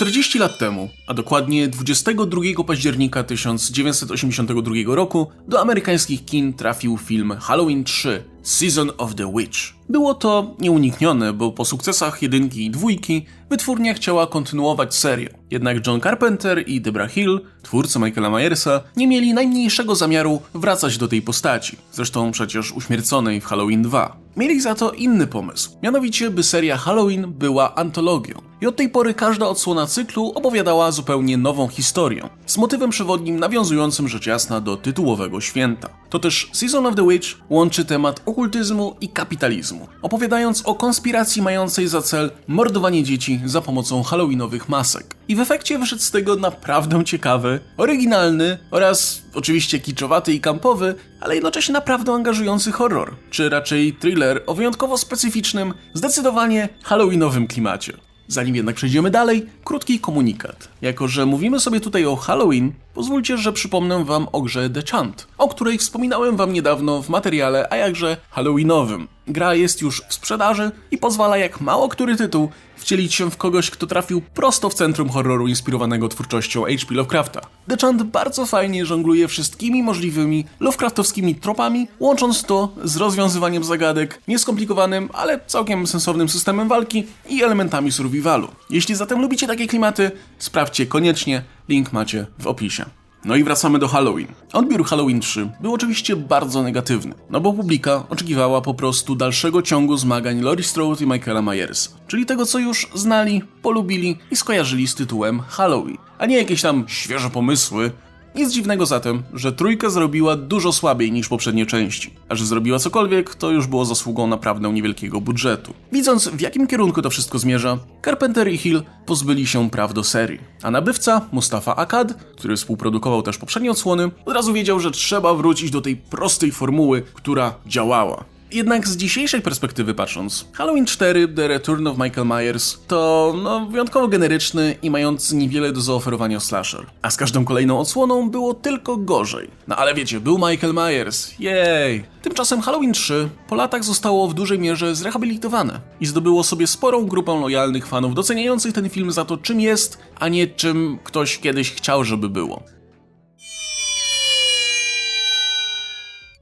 40 lat temu, a dokładnie 22 października 1982 roku, do amerykańskich kin trafił film Halloween 3 Season of the Witch. Było to nieuniknione, bo po sukcesach jedynki i dwójki wytwórnia chciała kontynuować serię. Jednak John Carpenter i Debra Hill, twórcy Michaela Myersa, nie mieli najmniejszego zamiaru wracać do tej postaci, zresztą przecież uśmierconej w Halloween 2. Mieli za to inny pomysł, mianowicie by seria Halloween była antologią. I od tej pory każda odsłona cyklu opowiadała zupełnie nową historię, z motywem przewodnim nawiązującym rzecz jasna do tytułowego święta. To też Season of the Witch łączy temat okultyzmu i kapitalizmu, opowiadając o konspiracji mającej za cel mordowanie dzieci za pomocą halloweenowych masek. I w efekcie wyszedł z tego naprawdę ciekawy, oryginalny oraz oczywiście kiczowaty i kampowy, ale jednocześnie naprawdę angażujący horror, czy raczej thriller o wyjątkowo specyficznym, zdecydowanie halloweenowym klimacie. Zanim jednak przejdziemy dalej, krótki komunikat. Jako, że mówimy sobie tutaj o Halloween, pozwólcie, że przypomnę wam o grze The Chant, o której wspominałem wam niedawno w materiale, a jakże Halloweenowym. Gra jest już w sprzedaży i pozwala jak mało który tytuł wcielić się w kogoś, kto trafił prosto w centrum horroru inspirowanego twórczością H.P. Lovecrafta. The Chant bardzo fajnie żongluje wszystkimi możliwymi Lovecraftowskimi tropami, łącząc to z rozwiązywaniem zagadek, nieskomplikowanym, ale całkiem sensownym systemem walki i elementami survivalu. Jeśli zatem lubicie takie klimaty, sprawdźcie koniecznie, link macie w opisie. No i wracamy do Halloween. Odbiór Halloween 3 był oczywiście bardzo negatywny, no bo publika oczekiwała po prostu dalszego ciągu zmagań Laurie Strode i Michaela Myers, czyli tego co już znali, polubili i skojarzyli z tytułem Halloween, a nie jakieś tam świeże pomysły, nic dziwnego zatem, że trójka zrobiła dużo słabiej niż poprzednie części, a że zrobiła cokolwiek, to już było zasługą naprawdę niewielkiego budżetu. Widząc w jakim kierunku to wszystko zmierza, Carpenter i Hill pozbyli się praw do serii, a nabywca, Mustafa Akkad, który współprodukował też poprzednie odsłony, od razu wiedział, że trzeba wrócić do tej prostej formuły, która działała. Jednak z dzisiejszej perspektywy patrząc, Halloween 4 The Return of Michael Myers to no, wyjątkowo generyczny i mający niewiele do zaoferowania slasher. A z każdą kolejną odsłoną było tylko gorzej. No ale wiecie, był Michael Myers, jej! Tymczasem Halloween 3 po latach zostało w dużej mierze zrehabilitowane i zdobyło sobie sporą grupę lojalnych fanów doceniających ten film za to czym jest, a nie czym ktoś kiedyś chciał, żeby było.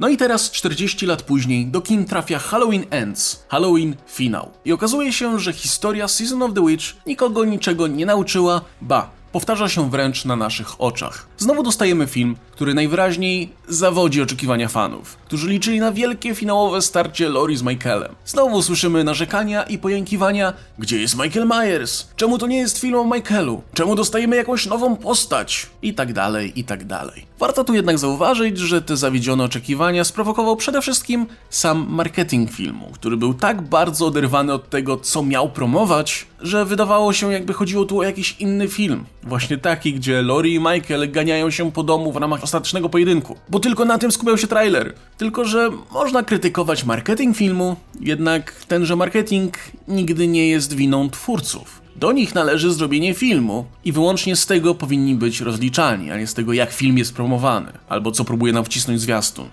No i teraz 40 lat później do kin trafia Halloween Ends, Halloween Finał. I okazuje się, że historia Season of the Witch nikogo niczego nie nauczyła, ba, powtarza się wręcz na naszych oczach. Znowu dostajemy film, który najwyraźniej zawodzi oczekiwania fanów, którzy liczyli na wielkie finałowe starcie Lori z Michaelem. Znowu słyszymy narzekania i pojękiwania, gdzie jest Michael Myers? Czemu to nie jest film o Michaelu? Czemu dostajemy jakąś nową postać? I tak dalej, i tak dalej. Warto tu jednak zauważyć, że te zawiedzione oczekiwania sprowokował przede wszystkim sam marketing filmu, który był tak bardzo oderwany od tego, co miał promować, że wydawało się jakby chodziło tu o jakiś inny film. Właśnie taki, gdzie Lori i Michael ganiają się po domu w ramach ostatecznego pojedynku. Bo tylko na tym skupiał się trailer. Tylko, że można krytykować marketing filmu, jednak tenże marketing nigdy nie jest winą twórców. Do nich należy zrobienie filmu i wyłącznie z tego powinni być rozliczani, a nie z tego jak film jest promowany, albo co próbuje nam wcisnąć zwiastun.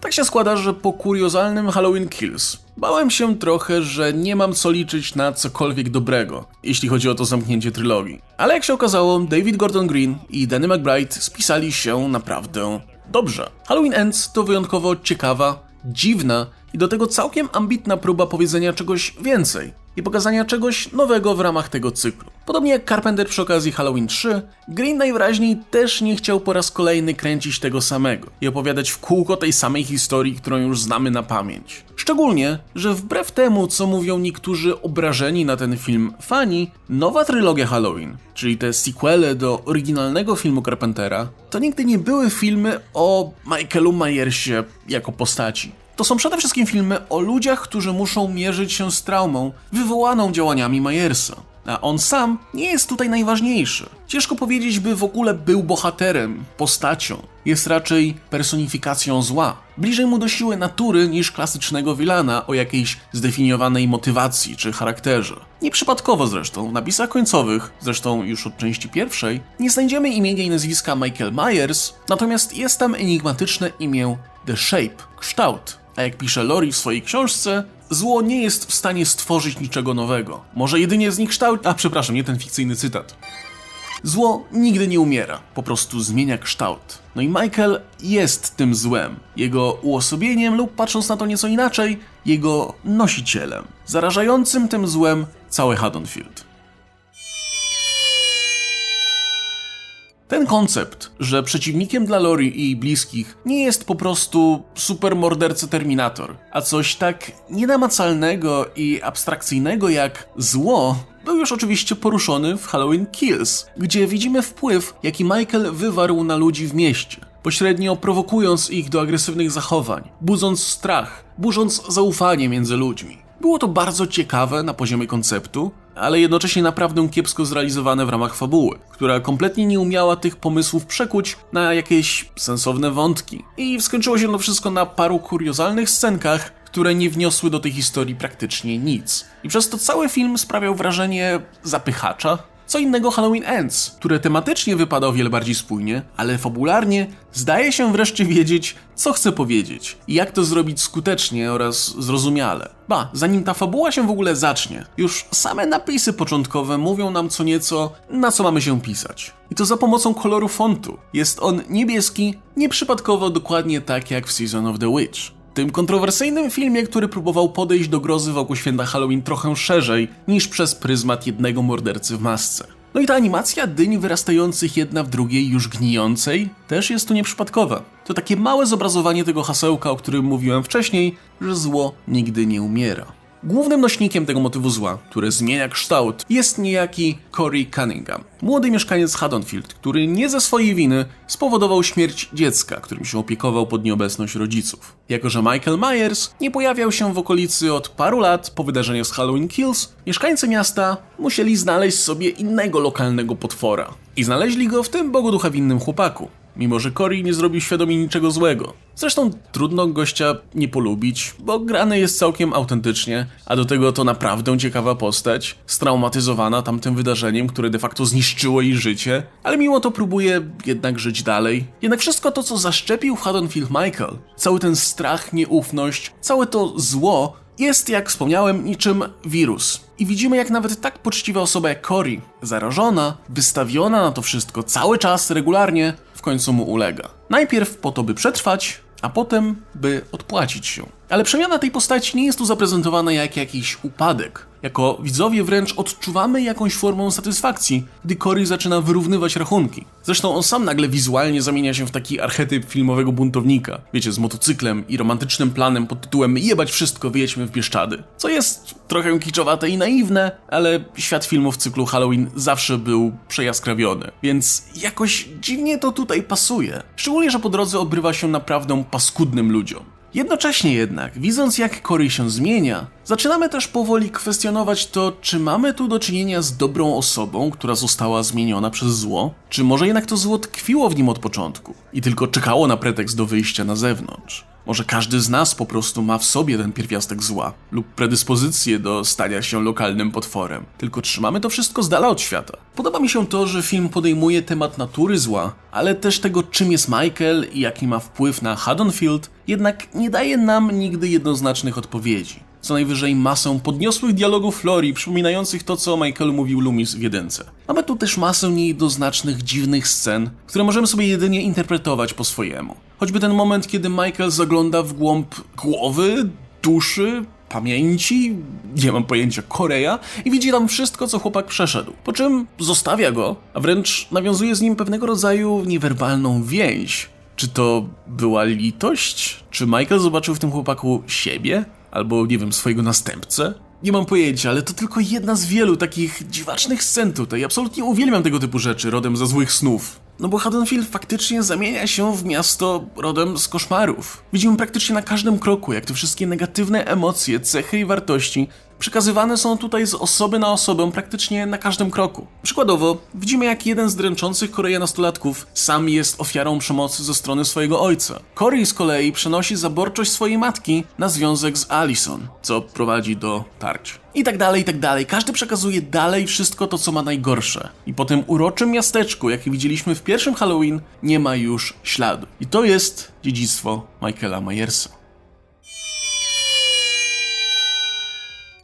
Tak się składa, że po kuriozalnym Halloween Kills bałem się trochę, że nie mam co liczyć na cokolwiek dobrego, jeśli chodzi o to zamknięcie trylogii. Ale jak się okazało, David Gordon Green i Danny McBride spisali się naprawdę dobrze. Halloween Ends to wyjątkowo ciekawa, dziwna i do tego całkiem ambitna próba powiedzenia czegoś więcej i pokazania czegoś nowego w ramach tego cyklu. Podobnie jak Carpenter przy okazji Halloween 3, Green najwyraźniej też nie chciał po raz kolejny kręcić tego samego i opowiadać w kółko tej samej historii, którą już znamy na pamięć. Szczególnie, że wbrew temu, co mówią niektórzy obrażeni na ten film fani, nowa trylogia Halloween, czyli te sequele do oryginalnego filmu Carpentera, to nigdy nie były filmy o Michaelu Myersie jako postaci. To są przede wszystkim filmy o ludziach, którzy muszą mierzyć się z traumą wywołaną działaniami Myersa. A on sam nie jest tutaj najważniejszy. Ciężko powiedzieć, by w ogóle był bohaterem, postacią. Jest raczej personifikacją zła. Bliżej mu do siły natury niż klasycznego wilana o jakiejś zdefiniowanej motywacji czy charakterze. Nieprzypadkowo zresztą, w napisach końcowych, zresztą już od części pierwszej, nie znajdziemy imienia i nazwiska Michael Myers, natomiast jest tam enigmatyczne imię The Shape, kształt. A jak pisze Lori w swojej książce, zło nie jest w stanie stworzyć niczego nowego. Może jedynie zniekształcić... A, przepraszam, nie ten fikcyjny cytat. Zło nigdy nie umiera, po prostu zmienia kształt. No i Michael jest tym złem, jego uosobieniem lub patrząc na to nieco inaczej, jego nosicielem, zarażającym tym złem cały Haddonfield. Ten koncept, że przeciwnikiem dla Lori i bliskich nie jest po prostu super mordercy Terminator, a coś tak nienamacalnego i abstrakcyjnego jak zło, był już oczywiście poruszony w Halloween Kills, gdzie widzimy wpływ, jaki Michael wywarł na ludzi w mieście, pośrednio prowokując ich do agresywnych zachowań, budząc strach, burząc zaufanie między ludźmi. Było to bardzo ciekawe na poziomie konceptu, ale jednocześnie naprawdę kiepsko zrealizowane w ramach fabuły, która kompletnie nie umiała tych pomysłów przekuć na jakieś sensowne wątki. I skończyło się to wszystko na paru kuriozalnych scenkach, które nie wniosły do tej historii praktycznie nic. I przez to cały film sprawiał wrażenie zapychacza, co innego Halloween Ends, które tematycznie wypada o wiele bardziej spójnie, ale fabularnie zdaje się wreszcie wiedzieć, co chce powiedzieć i jak to zrobić skutecznie oraz zrozumiale. Ba, zanim ta fabuła się w ogóle zacznie, już same napisy początkowe mówią nam co nieco, na co mamy się pisać. I to za pomocą koloru fontu. Jest on niebieski, nieprzypadkowo dokładnie tak jak w Season of the Witch tym kontrowersyjnym filmie, który próbował podejść do grozy wokół święta Halloween trochę szerzej niż przez pryzmat jednego mordercy w masce. No i ta animacja dyń wyrastających jedna w drugiej, już gnijącej, też jest tu nieprzypadkowa. To takie małe zobrazowanie tego hasełka, o którym mówiłem wcześniej, że zło nigdy nie umiera. Głównym nośnikiem tego motywu zła, które zmienia kształt, jest niejaki Corey Cunningham, młody mieszkaniec Haddonfield, który nie ze swojej winy spowodował śmierć dziecka, którym się opiekował pod nieobecność rodziców. Jako, że Michael Myers nie pojawiał się w okolicy od paru lat po wydarzeniach z Halloween Kills, mieszkańcy miasta musieli znaleźć sobie innego lokalnego potwora. I znaleźli go w tym bogu ducha winnym chłopaku mimo że Cory nie zrobił świadomie niczego złego. Zresztą trudno gościa nie polubić, bo grany jest całkiem autentycznie, a do tego to naprawdę ciekawa postać, straumatyzowana tamtym wydarzeniem, które de facto zniszczyło jej życie, ale mimo to próbuje jednak żyć dalej. Jednak wszystko to, co zaszczepił Haddonfield Michael, cały ten strach, nieufność, całe to zło, jest, jak wspomniałem, niczym wirus. I widzimy, jak nawet tak poczciwa osoba jak Cory, zarażona, wystawiona na to wszystko cały czas, regularnie, w końcu mu ulega. Najpierw po to, by przetrwać, a potem, by odpłacić się. Ale przemiana tej postaci nie jest tu zaprezentowana jak jakiś upadek. Jako widzowie wręcz odczuwamy jakąś formę satysfakcji, gdy Cory zaczyna wyrównywać rachunki. Zresztą on sam nagle wizualnie zamienia się w taki archetyp filmowego buntownika. Wiecie, z motocyklem i romantycznym planem pod tytułem jebać wszystko, wyjedźmy w Bieszczady. Co jest trochę kiczowate i naiwne, ale świat filmów cyklu Halloween zawsze był przejaskrawiony. Więc jakoś dziwnie to tutaj pasuje. Szczególnie, że po drodze odbrywa się naprawdę paskudnym ludziom. Jednocześnie jednak, widząc jak Cory się zmienia, zaczynamy też powoli kwestionować to, czy mamy tu do czynienia z dobrą osobą, która została zmieniona przez zło, czy może jednak to zło tkwiło w nim od początku i tylko czekało na pretekst do wyjścia na zewnątrz. Może każdy z nas po prostu ma w sobie ten pierwiastek zła lub predyspozycję do stania się lokalnym potworem, tylko trzymamy to wszystko z dala od świata. Podoba mi się to, że film podejmuje temat natury zła, ale też tego, czym jest Michael i jaki ma wpływ na Haddonfield, jednak nie daje nam nigdy jednoznacznych odpowiedzi co najwyżej masę podniosłych dialogów Flori, przypominających to, co Michael mówił Loomis w jedynce. Mamy tu też masę niejednoznacznych, dziwnych scen, które możemy sobie jedynie interpretować po swojemu. Choćby ten moment, kiedy Michael zagląda w głąb głowy, duszy, pamięci, nie mam pojęcia, Korea i widzi tam wszystko, co chłopak przeszedł. Po czym zostawia go, a wręcz nawiązuje z nim pewnego rodzaju niewerbalną więź. Czy to była litość? Czy Michael zobaczył w tym chłopaku siebie? Albo, nie wiem, swojego następcę? Nie mam pojęcia, ale to tylko jedna z wielu takich dziwacznych scen tutaj. Absolutnie uwielbiam tego typu rzeczy, rodem ze złych snów. No bo Haddonfield faktycznie zamienia się w miasto rodem z koszmarów. Widzimy praktycznie na każdym kroku, jak te wszystkie negatywne emocje, cechy i wartości przekazywane są tutaj z osoby na osobę praktycznie na każdym kroku. Przykładowo, widzimy jak jeden z dręczących Koreja nastolatków sam jest ofiarą przemocy ze strony swojego ojca. Corey z kolei przenosi zaborczość swojej matki na związek z Allison, co prowadzi do tarć. I tak dalej, i tak dalej. Każdy przekazuje dalej wszystko to, co ma najgorsze. I po tym uroczym miasteczku, jakie widzieliśmy w pierwszym Halloween, nie ma już śladu. I to jest dziedzictwo Michaela Myersa.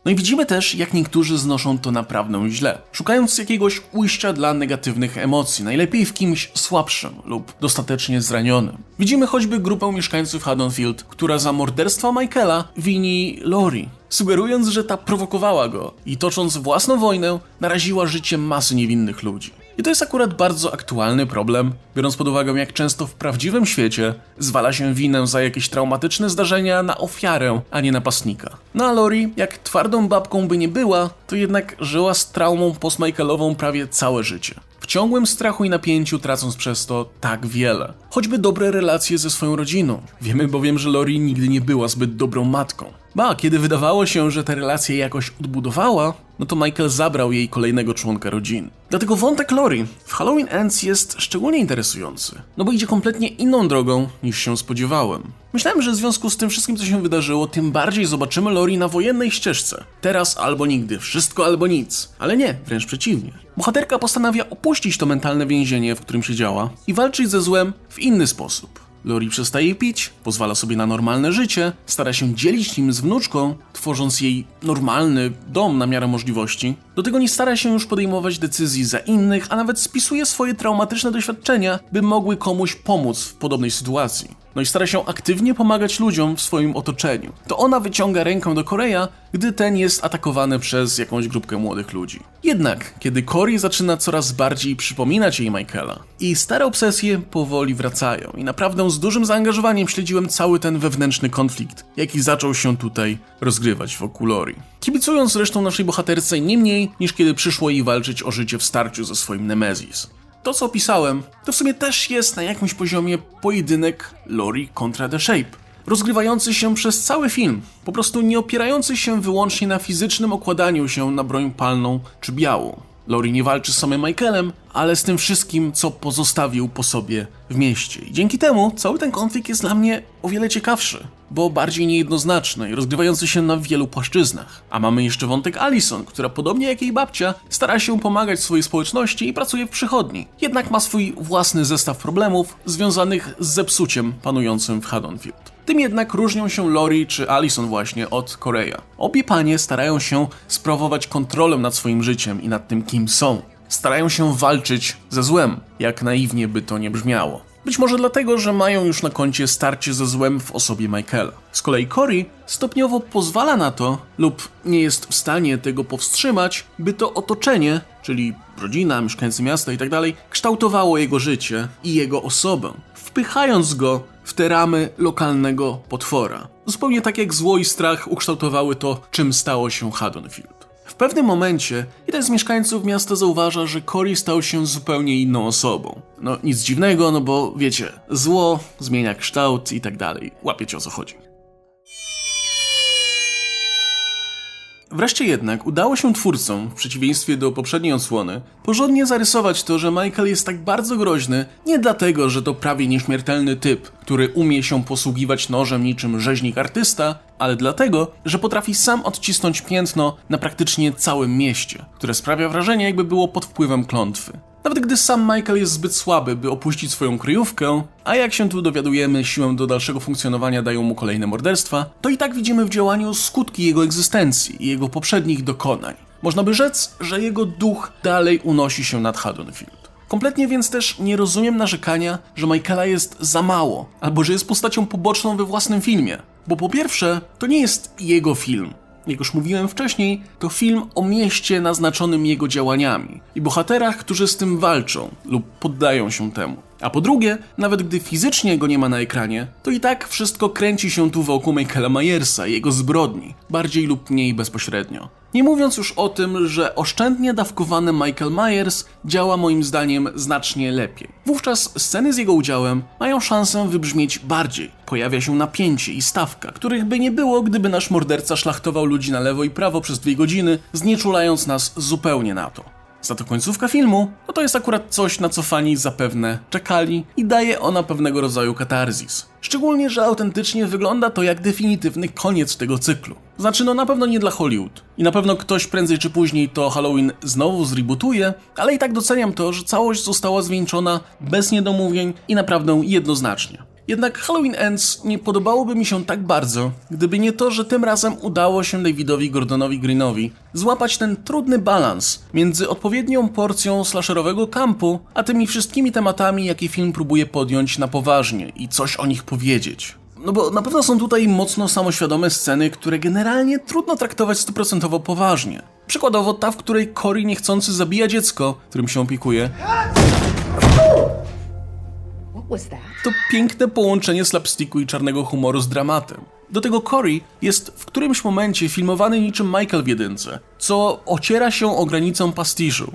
No i widzimy też, jak niektórzy znoszą to naprawdę źle, szukając jakiegoś ujścia dla negatywnych emocji, najlepiej w kimś słabszym lub dostatecznie zranionym. Widzimy choćby grupę mieszkańców Haddonfield, która za morderstwo Michaela wini Lori, sugerując, że ta prowokowała go i tocząc własną wojnę, naraziła życie masy niewinnych ludzi. I to jest akurat bardzo aktualny problem, biorąc pod uwagę, jak często w prawdziwym świecie zwala się winę za jakieś traumatyczne zdarzenia na ofiarę, a nie napastnika. No a Lori, jak twardą babką by nie była, to jednak żyła z traumą postmichaelową prawie całe życie. W ciągłym strachu i napięciu, tracąc przez to tak wiele. Choćby dobre relacje ze swoją rodziną. Wiemy bowiem, że Lori nigdy nie była zbyt dobrą matką. Ba, kiedy wydawało się, że te relacje jakoś odbudowała, no to Michael zabrał jej kolejnego członka rodziny. Dlatego wątek Lori w Halloween Ends jest szczególnie interesujący, no bo idzie kompletnie inną drogą niż się spodziewałem. Myślałem, że w związku z tym wszystkim, co się wydarzyło, tym bardziej zobaczymy Lori na wojennej ścieżce. Teraz albo nigdy, wszystko albo nic. Ale nie, wręcz przeciwnie. Bohaterka postanawia opuścić to mentalne więzienie, w którym siedziała i walczyć ze złem w inny sposób. Lori przestaje pić, pozwala sobie na normalne życie, stara się dzielić nim z wnuczką, tworząc jej normalny dom na miarę możliwości. Do tego nie stara się już podejmować decyzji za innych, a nawet spisuje swoje traumatyczne doświadczenia, by mogły komuś pomóc w podobnej sytuacji. No i stara się aktywnie pomagać ludziom w swoim otoczeniu. To ona wyciąga rękę do Koreja, gdy ten jest atakowany przez jakąś grupkę młodych ludzi. Jednak, kiedy Cory zaczyna coraz bardziej przypominać jej Michaela, jej stare obsesje powoli wracają i naprawdę z dużym zaangażowaniem śledziłem cały ten wewnętrzny konflikt, jaki zaczął się tutaj rozgrywać wokół Lori. Kibicując zresztą naszej bohaterce nie mniej niż kiedy przyszło jej walczyć o życie w starciu ze swoim Nemezis. To, co opisałem, to w sumie też jest na jakimś poziomie pojedynek Lori kontra The Shape. Rozgrywający się przez cały film, po prostu nie opierający się wyłącznie na fizycznym okładaniu się na broń palną czy białą. Lori nie walczy z samym Michaelem, ale z tym wszystkim, co pozostawił po sobie w mieście. I dzięki temu cały ten konflikt jest dla mnie o wiele ciekawszy, bo bardziej niejednoznaczny i rozgrywający się na wielu płaszczyznach. A mamy jeszcze wątek Alison, która podobnie jak jej babcia stara się pomagać swojej społeczności i pracuje w przychodni. Jednak ma swój własny zestaw problemów związanych z zepsuciem panującym w Haddonfield. Tym jednak różnią się Lori czy Alison właśnie od Korea. Obie panie starają się sprawować kontrolę nad swoim życiem i nad tym, kim są. Starają się walczyć ze złem, jak naiwnie by to nie brzmiało. Być może dlatego, że mają już na koncie starcie ze złem w osobie Michaela. Z kolei Cory stopniowo pozwala na to, lub nie jest w stanie tego powstrzymać, by to otoczenie, czyli rodzina, mieszkańcy miasta itd., tak kształtowało jego życie i jego osobę, wpychając go w te ramy lokalnego potwora. Zupełnie tak jak zło i strach ukształtowały to, czym stało się Haddonfield. W pewnym momencie jeden z mieszkańców miasta zauważa, że Cory stał się zupełnie inną osobą. No nic dziwnego, no bo wiecie, zło zmienia kształt i tak dalej. Łapiecie o co chodzi. Wreszcie jednak udało się twórcom, w przeciwieństwie do poprzedniej odsłony, porządnie zarysować to, że Michael jest tak bardzo groźny nie dlatego, że to prawie nieśmiertelny typ, który umie się posługiwać nożem niczym rzeźnik artysta, ale dlatego, że potrafi sam odcisnąć piętno na praktycznie całym mieście, które sprawia wrażenie jakby było pod wpływem klątwy. Nawet gdy sam Michael jest zbyt słaby, by opuścić swoją kryjówkę, a jak się tu dowiadujemy, siłę do dalszego funkcjonowania dają mu kolejne morderstwa, to i tak widzimy w działaniu skutki jego egzystencji i jego poprzednich dokonań. Można by rzec, że jego duch dalej unosi się nad Haddonfield. Kompletnie więc też nie rozumiem narzekania, że Michaela jest za mało, albo że jest postacią poboczną we własnym filmie. Bo po pierwsze, to nie jest jego film jak już mówiłem wcześniej, to film o mieście naznaczonym jego działaniami i bohaterach, którzy z tym walczą lub poddają się temu. A po drugie, nawet gdy fizycznie go nie ma na ekranie, to i tak wszystko kręci się tu wokół Michaela Myersa i jego zbrodni, bardziej lub mniej bezpośrednio. Nie mówiąc już o tym, że oszczędnie dawkowany Michael Myers działa moim zdaniem znacznie lepiej. Wówczas sceny z jego udziałem mają szansę wybrzmieć bardziej. Pojawia się napięcie i stawka, których by nie było, gdyby nasz morderca szlachtował ludzi na lewo i prawo przez dwie godziny, znieczulając nas zupełnie na to. Za to końcówka filmu, no to jest akurat coś, na co fani zapewne czekali i daje ona pewnego rodzaju katarzis. Szczególnie, że autentycznie wygląda to jak definitywny koniec tego cyklu. Znaczy, no na pewno nie dla Hollywood. I na pewno ktoś prędzej czy później to Halloween znowu zrebootuje, ale i tak doceniam to, że całość została zwieńczona bez niedomówień i naprawdę jednoznacznie. Jednak Halloween Ends nie podobałoby mi się tak bardzo, gdyby nie to, że tym razem udało się Davidowi Gordonowi Greenowi złapać ten trudny balans między odpowiednią porcją slasherowego kampu, a tymi wszystkimi tematami, jakie film próbuje podjąć na poważnie i coś o nich powiedzieć. No bo na pewno są tutaj mocno samoświadome sceny, które generalnie trudno traktować stuprocentowo poważnie. Przykładowo ta, w której Cory niechcący zabija dziecko, którym się opiekuje, What was that? To piękne połączenie slapsticku i czarnego humoru z dramatem. Do tego Cory jest w którymś momencie filmowany niczym Michael w jedynce, co ociera się o granicę pastiżu.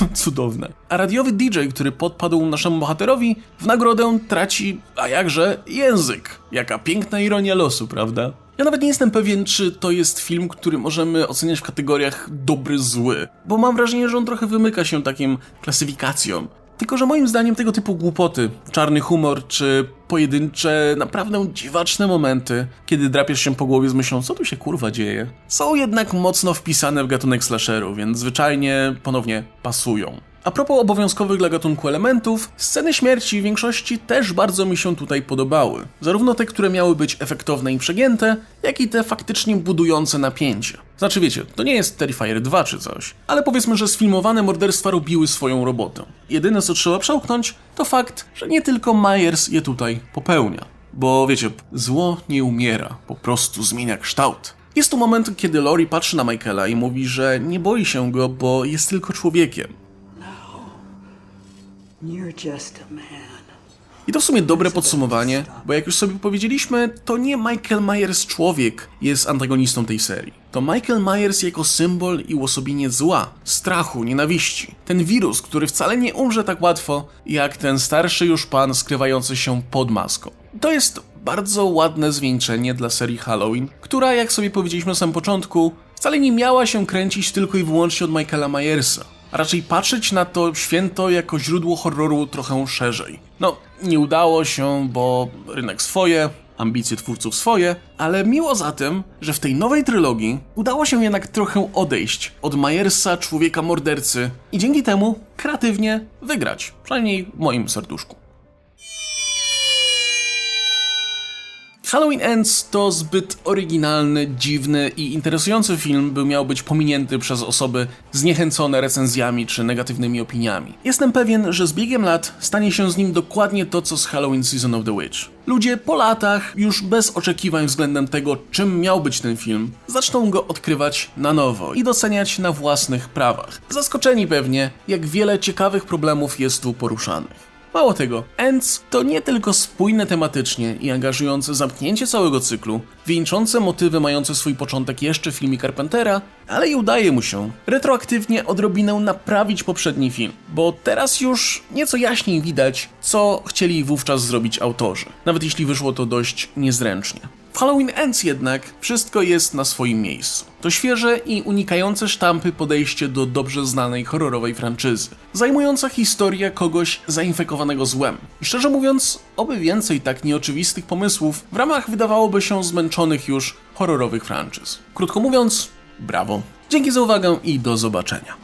Cudowne. A radiowy DJ, który podpadł naszemu bohaterowi, w nagrodę traci, a jakże, język. Jaka piękna ironia losu, prawda? Ja nawet nie jestem pewien, czy to jest film, który możemy oceniać w kategoriach dobry, zły, bo mam wrażenie, że on trochę wymyka się takim klasyfikacjom. Tylko, że moim zdaniem tego typu głupoty, czarny humor czy pojedyncze, naprawdę dziwaczne momenty, kiedy drapiesz się po głowie z myślą, co tu się kurwa dzieje, są jednak mocno wpisane w gatunek slasheru, więc zwyczajnie ponownie pasują. A propos obowiązkowych dla gatunku elementów, sceny śmierci w większości też bardzo mi się tutaj podobały. Zarówno te, które miały być efektowne i przegięte, jak i te faktycznie budujące napięcie. Znaczy wiecie, to nie jest Terrifier 2 czy coś, ale powiedzmy, że sfilmowane morderstwa robiły swoją robotę. Jedyne co trzeba przełknąć, to fakt, że nie tylko Myers je tutaj popełnia. Bo wiecie, zło nie umiera, po prostu zmienia kształt. Jest tu moment, kiedy Lori patrzy na Michaela i mówi, że nie boi się go, bo jest tylko człowiekiem. I to w sumie dobre podsumowanie, bo jak już sobie powiedzieliśmy, to nie Michael Myers człowiek jest antagonistą tej serii. To Michael Myers jako symbol i uosobienie zła, strachu, nienawiści. Ten wirus, który wcale nie umrze tak łatwo, jak ten starszy już pan skrywający się pod maską. To jest bardzo ładne zwieńczenie dla serii Halloween, która, jak sobie powiedzieliśmy na samym początku, wcale nie miała się kręcić tylko i wyłącznie od Michaela Myersa a raczej patrzeć na to święto jako źródło horroru trochę szerzej. No, nie udało się, bo rynek swoje, ambicje twórców swoje, ale miło za tym, że w tej nowej trylogii udało się jednak trochę odejść od Myersa, człowieka mordercy i dzięki temu kreatywnie wygrać, przynajmniej w moim serduszku. Halloween Ends to zbyt oryginalny, dziwny i interesujący film, by miał być pominięty przez osoby zniechęcone recenzjami czy negatywnymi opiniami. Jestem pewien, że z biegiem lat stanie się z nim dokładnie to, co z Halloween Season of the Witch. Ludzie po latach, już bez oczekiwań względem tego, czym miał być ten film, zaczną go odkrywać na nowo i doceniać na własnych prawach. Zaskoczeni pewnie, jak wiele ciekawych problemów jest tu poruszanych. Mało tego, Ends to nie tylko spójne tematycznie i angażujące zamknięcie całego cyklu, wieńczące motywy mające swój początek jeszcze w filmie Carpentera, ale i udaje mu się retroaktywnie odrobinę naprawić poprzedni film, bo teraz już nieco jaśniej widać, co chcieli wówczas zrobić autorzy, nawet jeśli wyszło to dość niezręcznie. W Halloween Ends jednak wszystko jest na swoim miejscu. To świeże i unikające sztampy podejście do dobrze znanej horrorowej franczyzy, zajmująca historię kogoś zainfekowanego złem. I szczerze mówiąc, oby więcej tak nieoczywistych pomysłów w ramach wydawałoby się zmęczonych już horrorowych franczyz. Krótko mówiąc, brawo. Dzięki za uwagę i do zobaczenia.